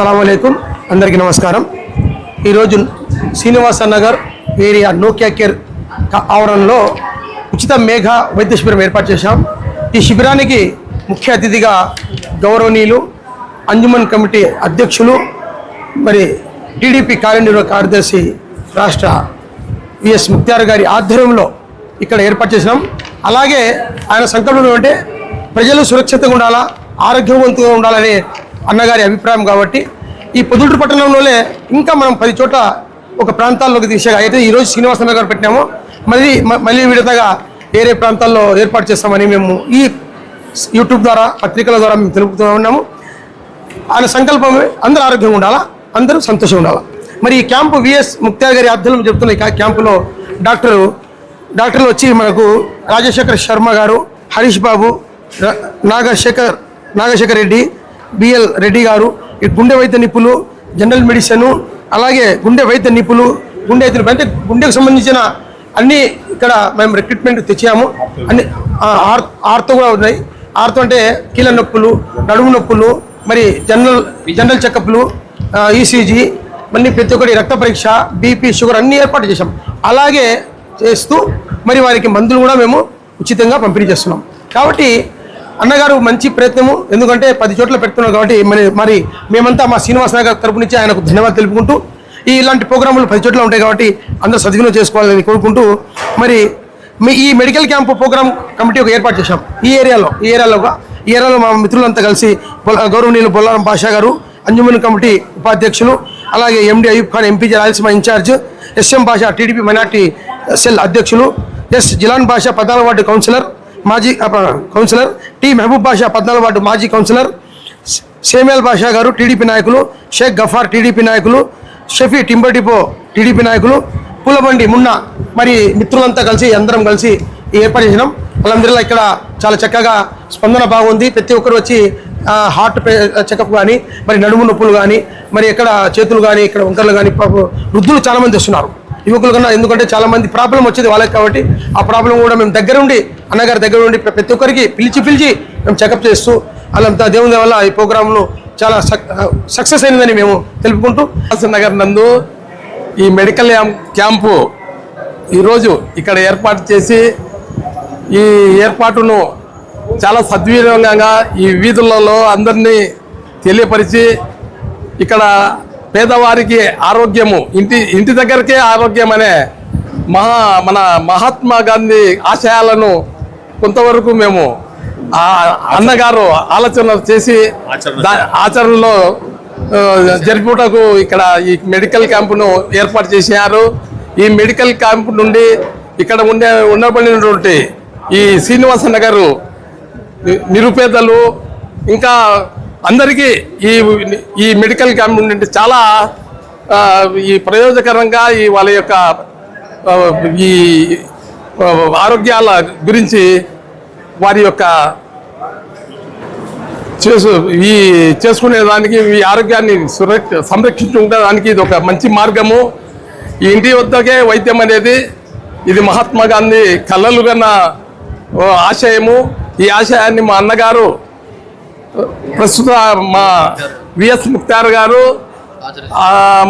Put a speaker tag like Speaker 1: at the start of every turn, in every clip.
Speaker 1: అస్సలం అందరికీ నమస్కారం. ఈరోజు Srinivasa Nagar area Nokia care క- ఆవరణలో ఉచిత మేఘ వైద్య శిబిరం ఏర్పాటు చేశాం. ఈ శిబిరానికి ముఖ్య అతిథిగా గౌరవనీయులు అంజుమన్ కమిటీ అధ్యక్షులు మరి టీడీపీ కార్యనిర్వాహక కార్యదర్శి రాష్ట్ర విఎస్ ముక్తార్ గారి ఆధ్వర్యంలో ఇక్కడ ఏర్పాటు చేసినాం అలాగే ఆయన సంకల్పం అంటే ప్రజలు సురక్షితంగా ఉండాలా ఆరోగ్యవంతంగా ఉండాలనే అన్నగారి అభిప్రాయం కాబట్టి ఈ పొద్దుటూరు పట్టణంలోనే ఇంకా మనం పది చోట్ల ఒక ప్రాంతాల్లోకి తీసేగా అయితే ఈరోజు శ్రీనివాసరావు గారు పెట్టినాము. మళ్ళీ మ- మళ్ళీ విడతగా వేరే ప్రాంతాల్లో ఏర్పాటు చేస్తామని మేము ఈ యూట్యూబ్ ద్వారా పత్రికల ద్వారా మేము తెలుపుతూ ఉన్నాము. ఆయన సంకల్పం అందరూ ఆరోగ్యంగా ఉండాలా? అందరూ సంతోషంగా ఉండాలా? మరి ఈ క్యాంపు విఎస్ ముక్తార్ గారి ఆధ్వర్యంలో చెప్తున్న ఈ క్యాంపులో డాక్టరు డాక్టర్లు వచ్చి మనకు రాజశేఖర్ శర్మ గారు హరీష్ బాబు నాగశేఖర్ నాగశేఖర్ రెడ్డి బిఎల్ రెడ్డి గారు ఈ గుండె వైద్య నిపుణులు జనరల్ మెడిసిన్ అలాగే గుండె వైద్య నిపుణులు గుండె వైద్యులు అంటే గుండెకు సంబంధించిన అన్నీ ఇక్కడ మేము రిక్రూట్మెంట్ తెచ్చాము. అన్ని ఆర్ ఆర్తో కూడా ఉన్నాయి. ఆర్తో అంటే కీళ్ళ నొప్పులు నడుము నొప్పులు మరి జనరల్ జనరల్ చెకప్లు ఈసీజీ మళ్ళీ ప్రతి ఒక్కటి రక్త పరీక్ష బీపీ షుగర్ అన్ని ఏర్పాటు చేశాం. అలాగే చేస్తూ మరి వారికి మందులు కూడా మేము ఉచితంగా పంపిణీ చేస్తున్నాం. కాబట్టి అన్నగారు మంచి ప్రయత్నము. ఎందుకంటే పది చోట్ల పెడుతున్నాం కాబట్టి మరి మరి మేమంతా మా శ్రీనివాస గారి తరపు నుంచి ఆయనకు ధన్యవాదాలు తెలుపుకుంటూ ఈ ఇలాంటి ప్రోగ్రాములు పది చోట్ల ఉంటాయి కాబట్టి అందరూ సద్వినియోగం చేసుకోవాలని కోరుకుంటూ మరి మీ ఈ మెడికల్ క్యాంప్ ప్రోగ్రామ్ కమిటీ ఒక ఏర్పాటు చేశాం. ఈ ఏరియాలో ఈ ఏరియాలో ఈ ఏరియాలో మా మిత్రులంతా కలిసి గౌరవనీయులు బొల్లారం పాషా గారు అంజుమన్ కమిటీ ఉపాధ్యక్షులు అలాగే MD Ayub Khan MP Rayalaseema incharge SM Basha TDP minority cell అధ్యక్షులు ఎస్ జిలాన్ భాష పద్నాలుగు వార్డు కౌన్సిలర్ మాజీ కౌన్సిలర్ టి మహబూబ్ బాషా పద్నాలుగు వార్డు మాజీ కౌన్సిలర్ సేమ్యాల్ బాషా గారు టీడీపీ నాయకులు షేక్ గఫార్ టీడీపీ నాయకులు షఫీ టింబర్ డిపో టీడీపీ నాయకులు పూలబండి మున్నా మరి మిత్రులంతా కలిసి అందరం కలిసి ఏర్పాటు చేసినాం. వాళ్ళందరిలో ఇక్కడ చాలా చక్కగా స్పందన బాగుంది. ప్రతి ఒక్కరు వచ్చి హార్ట్ చెకప్ కానీ మరి నడుము నొప్పులు కానీ మరి ఎక్కడ చేతులు కానీ ఇక్కడ వంకర్లు కానీ వృద్ధులు చాలామంది వస్తున్నారు. యువకులు కన్నా ఎందుకంటే చాలా మంది ప్రాబ్లం వచ్చేది వాళ్ళకి కాబట్టి ఆ ప్రాబ్లం కూడా మేము దగ్గర ఉండి అన్నగారి దగ్గర ఉండి ప్రతి ఒక్కరికి పిలిచి పిలిచి మేము చెకప్ చేస్తూ అలా దేవుని వల్ల ఈ ప్రోగ్రాంను చాలా సక్సెస్ అయిందని మేము తెలుపుకుంటూ
Speaker 2: హాసన్ నగర్ నందు ఈ మెడికల్ క్యాంపు ఈరోజు ఇక్కడ ఏర్పాటు చేసి ఈ ఏర్పాటును చాలా సద్వినియోగంగా ఈ వీధులలో అందరినీ తెలియపరిచి ఇక్కడ పేదవారికి ఆరోగ్యము ఇంటి ఇంటి దగ్గరకే ఆరోగ్యం అనే మహా మన మహాత్మా గాంధీ ఆశయాలను కొంతవరకు మేము ఆ అన్నగారు ఆలోచన చేసి ఆచరణలో జరుపుటకు ఇక్కడ ఈ మెడికల్ క్యాంపును ఏర్పాటు చేశారు. ఈ మెడికల్ క్యాంపు నుండి ఇక్కడ ఉండే ఉండబడినటువంటి ఈ శ్రీనివాసన్న గారు ని- నిరుపేదలు ఇంకా అందరికీ ఈ ఈ మెడికల్ క్యాంప్ నుండి చాలా ఈ ప్రయోజకరంగా ఈ వాళ్ళ యొక్క ఈ ఆరోగ్యాల గురించి వారి యొక్క చేసు ఈ చేసుకునే దానికి ఈ ఆరోగ్యాన్ని సురక్ష సంరక్షించుకోవడానికి ఇది ఒక మంచి మార్గము. ఈ ఇంటి వద్దకే వైద్యం అనేది ఇది మహాత్మా గాంధీ కళ్ళలు కన్న ఆశయము. ఈ ఆశయాన్ని మా అన్నగారు ప్రస్తుత మా విఎస్ ముక్తార్ గారు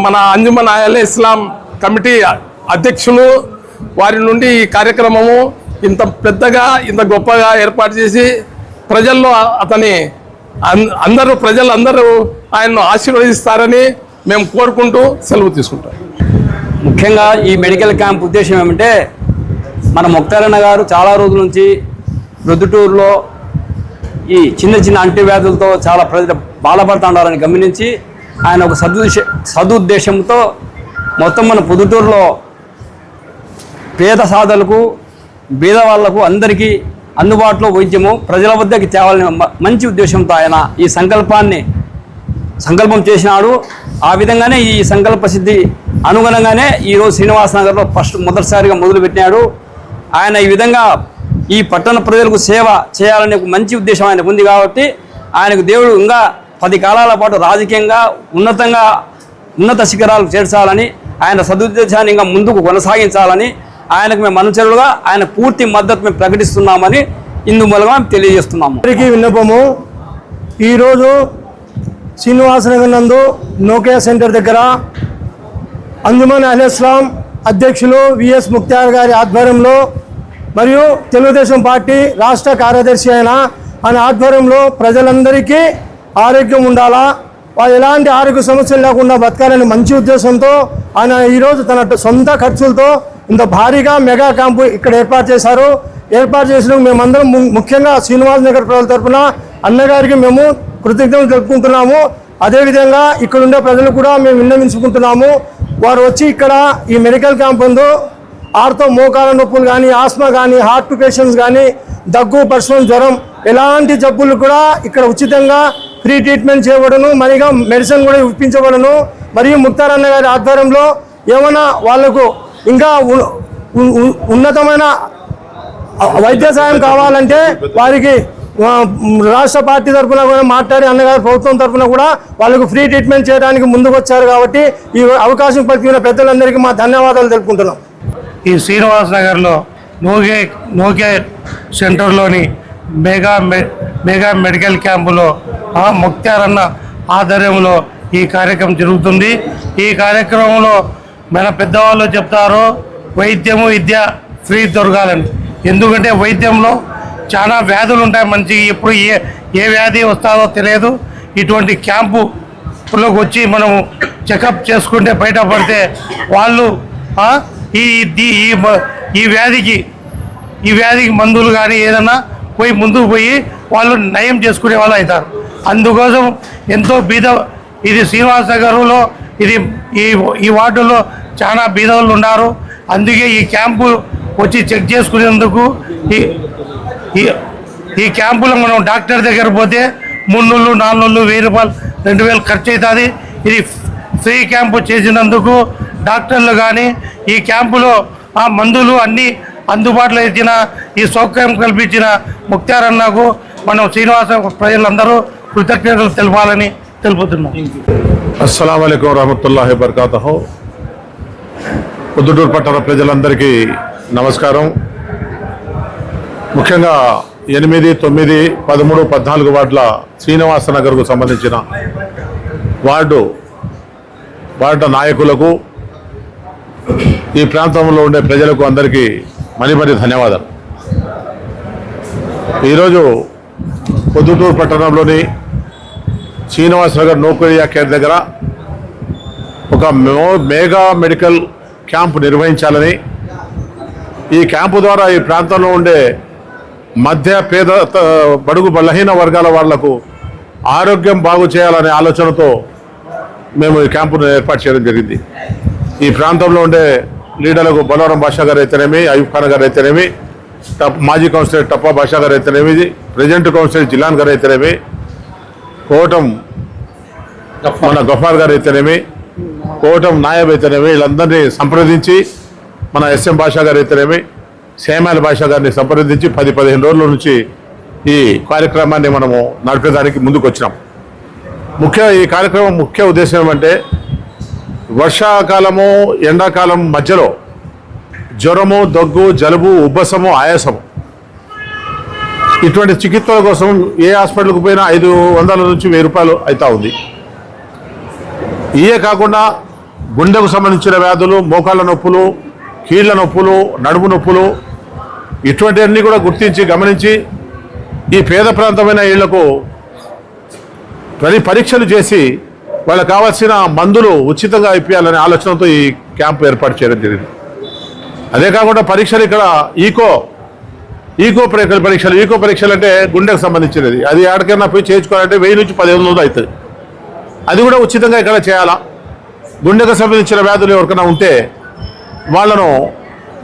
Speaker 2: మన అంజుమన్ అయల్ ఇస్లాం కమిటీ అధ్యక్షులు. వారి నుండి ఈ కార్యక్రమము ఇంత పెద్దగా ఇంత గొప్పగా ఏర్పాటు చేసి ప్రజల్లో అతని అందరూ ప్రజలు అందరూ ఆయన్ను ఆశీర్వదిస్తారని మేము కోరుకుంటూ సెలవు తీసుకుంటాం.
Speaker 3: ముఖ్యంగా ఈ మెడికల్ క్యాంప్ ఉద్దేశం ఏమంటే మన ముక్తారన్న గారు చాలా రోజుల నుంచి ప్రొద్దుటూరులో ఈ చిన్న చిన్న అంటువ్యాధులతో చాలా ప్రజలు బాధపడుతుండాలని గమనించి ఆయన ఒక సదుద్దేశ సదుద్దేశంతో మొత్తం మన పొద్దుటూరులో పేద సాధలకు బీద వాళ్ళకు అందరికీ అందుబాటులో వైద్యము ప్రజల వద్దకి తేవాలని మంచి ఉద్దేశంతో ఆయన ఈ సంకల్పాన్ని సంకల్పం చేసినాడు. ఆ విధంగానే ఈ సంకల్ప సిద్ధి అనుగుణంగానే ఈరోజు శ్రీనివాసనగర్లో ఫస్ట్ మొదటిసారిగా మొదలుపెట్టినాడు. ఆయన ఈ విధంగా ఈ పట్టణ ప్రజలకు సేవ చేయాలనే ఒక మంచి ఉద్దేశం ఆయనకు ఉంది కాబట్టి ఆయనకు దేవుడు ఇంకా పది కాలాల పాటు రాజకీయంగా ఉన్నతంగా ఉన్నత శిఖరాలు చేర్చాలని ఆయన సదుద్దేశాన్ని ఇంకా ముందుకు కొనసాగించాలని ఆయనకు మేము అనుచరులుగా ఆయన పూర్తి మద్దతు మేము ప్రకటిస్తున్నామని ఇందు మూలంగా మేము తెలియజేస్తున్నాము.
Speaker 1: అందరికీ విన్నపము ఈరోజు శ్రీనివాసనగర్ నందు నోకియా సెంటర్ దగ్గర అంజుమన్ అల్ అధ్యక్షులు విఎస్ ముక్తార్ గారి ఆధ్వర్యంలో మరియు తెలుగుదేశం పార్టీ రాష్ట్ర కార్యదర్శి అయిన ఆయన ఆధ్వర్యంలో ప్రజలందరికీ ఆరోగ్యం ఉండాలా? వాళ్ళు ఎలాంటి ఆరోగ్య సమస్యలు లేకుండా బతకాలని మంచి ఉద్దేశంతో ఆయన ఈరోజు తన సొంత ఖర్చులతో ఇంత భారీగా మెగా క్యాంపు ఇక్కడ ఏర్పాటు చేశారు. ఏర్పాటు చేసిన మేమందరం ము- ముఖ్యంగా శ్రీనివాస్ నగర్ ప్రజల తరపున అన్నగారికి మేము కృతజ్ఞతలు తెలుపుకుంటున్నాము. అదేవిధంగా ఇక్కడ ఉండే ప్రజలు కూడా మేము విన్నవించుకుంటున్నాము. వారు వచ్చి ఇక్కడ ఈ మెడికల్ క్యాంప్ ఉందో ఆర్తో మోకాల నొప్పులు కానీ ఆస్మా కానీ హార్ట్ పేషెంట్స్ కానీ దగ్గు పర్సనల్ జ్వరం ఎలాంటి జబ్బులు కూడా ఇక్కడ ఉచితంగా ఫ్రీ ట్రీట్మెంట్ చేయబడను. మరిగా మెడిసిన్ కూడా ఇప్పించబడను. మరియు ముక్తార్ అన్న గారి ఆధ్వర్యంలో ఏమైనా వాళ్ళకు ఇంకా ఉ- ఉన్నతమైన వైద్య సాయం కావాలంటే వారికి రాష్ట్ర పార్టీ తరఫున కూడా మాట్లాడి అన్నగారు ప్రభుత్వం తరఫున కూడా వాళ్ళకు ఫ్రీ ట్రీట్మెంట్ చేయడానికి ముందుకు వచ్చారు కాబట్టి ఈ అవకాశం పలికిన పెద్దలందరికీ మా ధన్యవాదాలు తెలుపుకుంటున్నాం.
Speaker 4: ఈ శ్రీనివాస్ నగర్లో నోకే నోకే సెంటర్లోని మెగా మె- మెగా మెడికల్ క్యాంపులో ఆ ముక్తార్ అన్న ఆధ్వర్యంలో ఈ కార్యక్రమం జరుగుతుంది. ఈ కార్యక్రమంలో మన పెద్దవాళ్ళు చెప్తారు వైద్యము విద్య ఫ్రీ దొరకాలని. ఎందుకంటే వైద్యంలో చాలా వ్యాధులు ఉంటాయి మంచిగా ఎప్పుడు ఏ ఏ వ్యాధి వస్తుందో తెలియదు. ఇటువంటి క్యాంపులోకి వచ్చి మనము చెకప్ చేసుకుంటే బయటపడితే వాళ్ళు ఈ ఈ- ఈ వ్యాధికి ఈ వ్యాధికి మందులు కానీ ఏదన్నా పోయి ముందుకు పోయి వాళ్ళు నయం చేసుకునే వాళ్ళు అవుతారు. అందుకోసం ఎంతో బీద ఇది శ్రీనివాస నగర్లో ఇది ఈ ఈ వార్డులో చాలా బీదవాళ్ళు ఉన్నారు. అందుకే ఈ క్యాంపు వచ్చి చెక్ చేసుకునేందుకు ఈ ఈ- ఈ క్యాంపులో మనం డాక్టర్ దగ్గర పోతే మూడు నెలలు నాలుగు నెలలు వెయ్యి రూపాయలు రెండు వేలు ఖర్చు అవుతుంది. ఇది ఫ్రీ క్యాంపు చేసినందుకు డాక్టర్లు కానీ ఈ క్యాంపులో ఆ మందులు అన్నీ అందుబాటులో ఇచ్చిన ఈ సౌకర్యం కల్పించిన ముక్తార్ అన్నకు మనం శ్రీనివాస ప్రజలందరూ కృతజ్ఞతలు తెలపాలని తెలుపుతున్నాం.
Speaker 5: అస్సలం అయికం రహమతుల్లా బర్కాత పొద్దుటూరు పట్టణ ప్రజలందరికీ నమస్కారం. ముఖ్యంగా ఎనిమిది తొమ్మిది పదమూడు పద్నాలుగు వార్డుల శ్రీనివాస నగర్కు సంబంధించిన వార్డు వార్డు నాయకులకు ఈ ప్రాంతంలో ఉండే ప్రజలకు అందరికీ మరి మరి ధన్యవాదాలు. ఈరోజు పొద్దుటూరు పట్టణంలోని శ్రీనివాస్ నగర్ నౌకరియా కేర్ దగ్గర ఒక మె- మెగా మెడికల్ క్యాంప్ నిర్వహించాలని ఈ క్యాంపు ద్వారా ఈ ప్రాంతంలో ఉండే మధ్య పేద బడుగు బలహీన వర్గాల వాళ్ళకు ఆరోగ్యం బాగు చేయాలనే ఆలోచనతో మేము ఈ క్యాంపును ఏర్పాటు చేయడం జరిగింది. ఈ ప్రాంతంలో ఉండే లీడర్లకు బలవరం భాషా గారు అయితేనేమి అయూబ్ ఖాన్ గారు అయితేనేమి టప్ మాజీ కౌన్సిలర్ టప్పా భాషా గారు అయితేనేమి ప్రజెంట్ కౌన్సిలర్ జిలాన్ గారు అయితేనేమి కోటం మన గఫార్ గారు అయితేనేమి కోటం నాయబ్ అయితేనేమి వీళ్ళందరినీ సంప్రదించి మన ఎస్ఎం భాషా గారు అయితేనేమి సేమాల భాషా గారిని సంప్రదించి పది పదిహేను రోజుల నుంచి ఈ కార్యక్రమాన్ని మనము నడిపేదానికి ముందుకు వచ్చినాం ముఖ్య ఈ కార్యక్రమం ముఖ్య ఉద్దేశం ఏమంటే వర్షాకాలము ఎండాకాలం మధ్యలో జ్వరము దగ్గు జలుబు ఉబ్బసము ఆయాసము. ఇటువంటి చికిత్సల కోసం ఏ హాస్పిటల్కి పోయినా ఐదు వందల నుంచి వెయ్యి రూపాయలు అవుతా ఉంది. ఇవే కాకుండా గుండెకు సంబంధించిన వ్యాధులు మోకాళ్ళ నొప్పులు కీళ్ళ నొప్పులు నడుము నొప్పులు ఇటువంటివన్నీ కూడా గుర్తించి గమనించి ఈ పేద ప్రాంతమైన ఇళ్ళకు పరీక్షలు చేసి వాళ్ళకి కావాల్సిన మందులు ఉచితంగా ఇప్పించాలనే ఆలోచనతో ఈ క్యాంపు ఏర్పాటు చేయడం జరిగింది. అదే కాకుండా పరీక్షలు ఇక్కడ ఈకో ఈకో పరీక్షలు పరీక్షలు ఈకో పరీక్షలు అంటే గుండెకు సంబంధించినది. అది ఎక్కడికైనా పోయి చేయించుకోవాలంటే వెయ్యి నుంచి పదిహేను వందలు అవుతుంది. అది కూడా ఉచితంగా ఇక్కడ చేయాలా? గుండెకు సంబంధించిన వ్యాధులు ఎవరికైనా ఉంటే వాళ్ళను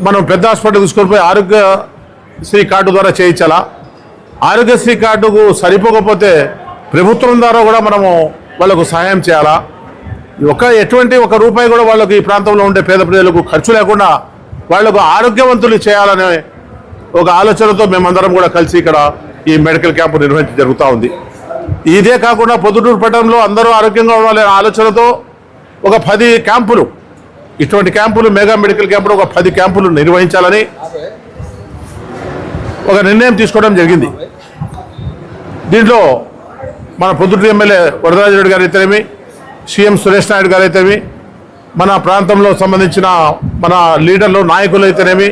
Speaker 5: మనం పెద్ద హాస్పిటల్ తీసుకొని పోయి ఆరోగ్యశ్రీ కార్డు ద్వారా చేయించాలా? ఆరోగ్యశ్రీ కార్డుకు సరిపోకపోతే ప్రభుత్వం ద్వారా కూడా మనము వాళ్ళకు సహాయం చేయాలా? ఒక ఎటువంటి ఒక రూపాయి కూడా వాళ్ళకు ఈ ప్రాంతంలో ఉండే పేద ప్రజలకు ఖర్చు లేకుండా వాళ్ళకు ఆరోగ్యవంతులు చేయాలనే ఒక ఆలోచనతో మేమందరం కూడా కలిసి ఇక్కడ ఈ మెడికల్ క్యాంపు నిర్వహించడం జరుగుతూ ఉంది. ఇదే కాకుండా పొద్దుటూరు పట్టణంలో అందరూ ఆరోగ్యంగా ఉండాలనే ఆలోచనతో ఒక పది క్యాంపులు ఇటువంటి క్యాంపులు మెగా మెడికల్ క్యాంపులు ఒక పది క్యాంపులు నిర్వహించాలని ఒక నిర్ణయం తీసుకోవడం జరిగింది. దీంట్లో మన పొద్దుటి ఎమ్మెల్యే వరదరాజరెడ్డి గారు అయితేనేమి సీఎం సురేష్ నాయుడు గారు అయితేమి మన ప్రాంతంలో సంబంధించిన మన లీడర్లు నాయకులు అయితేనేమి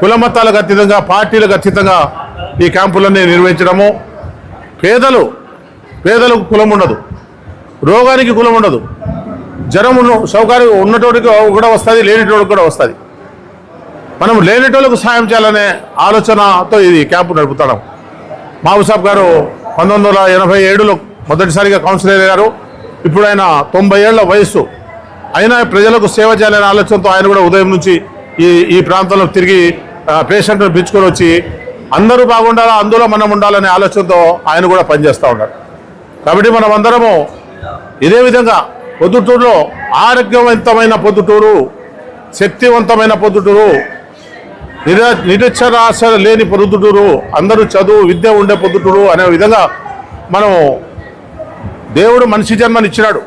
Speaker 5: కులమతాలకు అతీతంగా పార్టీలకు అతీతంగా ఈ క్యాంపులన్నీ నిర్వహించడము. పేదలు పేదలకు కులం ఉండదు. రోగానికి కులం ఉండదు. జ్వరం ఉన్న సౌకర్యం ఉన్నటోడికి కూడా వస్తుంది లేనిటోడికి కూడా వస్తుంది. మనం లేనిటోళ్ళకు సాయం చేయాలనే ఆలోచనతో ఇది క్యాంపు నడుపుతున్నాం. మాబుసాబ్ గారు పంతొమ్మిది వందల ఎనభై ఏడులో మొదటిసారిగా కౌన్సిలర్ అయ్యారు. ఇప్పుడు ఆయన తొంభై ఏళ్ళ వయస్సు అయినా ప్రజలకు సేవ చేయాలనే ఆలోచనతో ఆయన కూడా ఉదయం నుంచి ఈ ఈ ప్రాంతంలో తిరిగి పేషెంట్ను పిలుచుకొని వచ్చి అందరూ బాగుండాలా అందులో మనం ఉండాలనే ఆలోచనతో ఆయన కూడా పనిచేస్తూ ఉన్నారు. కాబట్టి మనం అందరము ఇదే విధంగా పొద్దుటూరులో ఆరోగ్యవంతమైన పొద్దుటూరు శక్తివంతమైన పొద్దుటూరు నిర నిరక్షరాశ లేని పొద్దుటూరు అందరూ చదువు విద్య ఉండే పొద్దుటూరు అనే విధంగా మనము దేవుడు మనిషి జన్మని ఇచ్చినాడు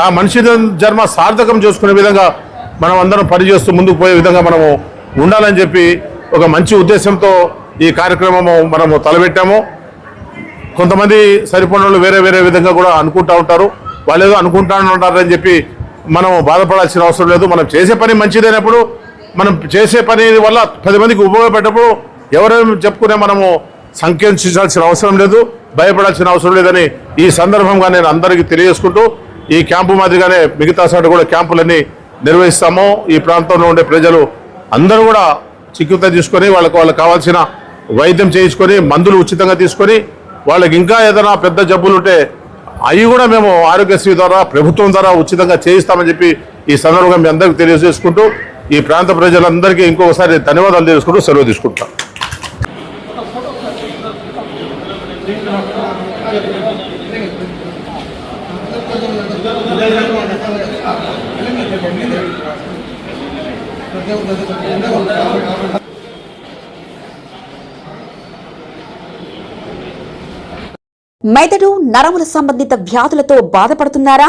Speaker 5: ఆ మనిషి జన్మ సార్థకం చేసుకునే విధంగా మనం అందరం పనిచేస్తూ ముందుకు పోయే విధంగా మనము ఉండాలని చెప్పి ఒక మంచి ఉద్దేశంతో ఈ కార్యక్రమము మనము తలపెట్టాము. కొంతమంది సరిపడిన వేరే వేరే విధంగా కూడా అనుకుంటా ఉంటారు. వాళ్ళు ఏదో అనుకుంటా ఉంటారని చెప్పి మనం బాధపడాల్సిన అవసరం లేదు. మనం చేసే పని మంచిదైనప్పుడు మనం చేసే పని వల్ల పది మందికి ఉపయోగపడ్డప్పుడు ఎవరేమి చెప్పుకునే మనము సంకేతించాల్సిన అవసరం లేదు భయపడాల్సిన అవసరం లేదని ఈ సందర్భంగా నేను అందరికీ తెలియజేసుకుంటూ ఈ క్యాంపు మాదిరిగానే మిగతా చోట కూడా క్యాంపులన్నీ నిర్వహిస్తాము. ఈ ప్రాంతంలో ఉండే ప్రజలు అందరూ కూడా చికిత్స తీసుకొని వాళ్ళకు వాళ్ళకి కావాల్సిన వైద్యం చేయించుకొని మందులు ఉచితంగా తీసుకొని వాళ్ళకి ఇంకా ఏదైనా పెద్ద జబ్బులు ఉంటే అవి కూడా మేము ఆరోగ్యశ్రీ ద్వారా ప్రభుత్వం ద్వారా ఉచితంగా చేయిస్తామని చెప్పి ఈ సందర్భంగా మీ అందరికీ తెలియజేసుకుంటూ ఈ ప్రాంత ప్రజలందరికీ ఇంకొకసారి ధన్యవాదాలు తెలుసుకుంటూ సెలవు తీసుకుంటాం.
Speaker 6: మెదడు నరముల సంబంధిత వ్యాధులతో బాధపడుతున్నారా?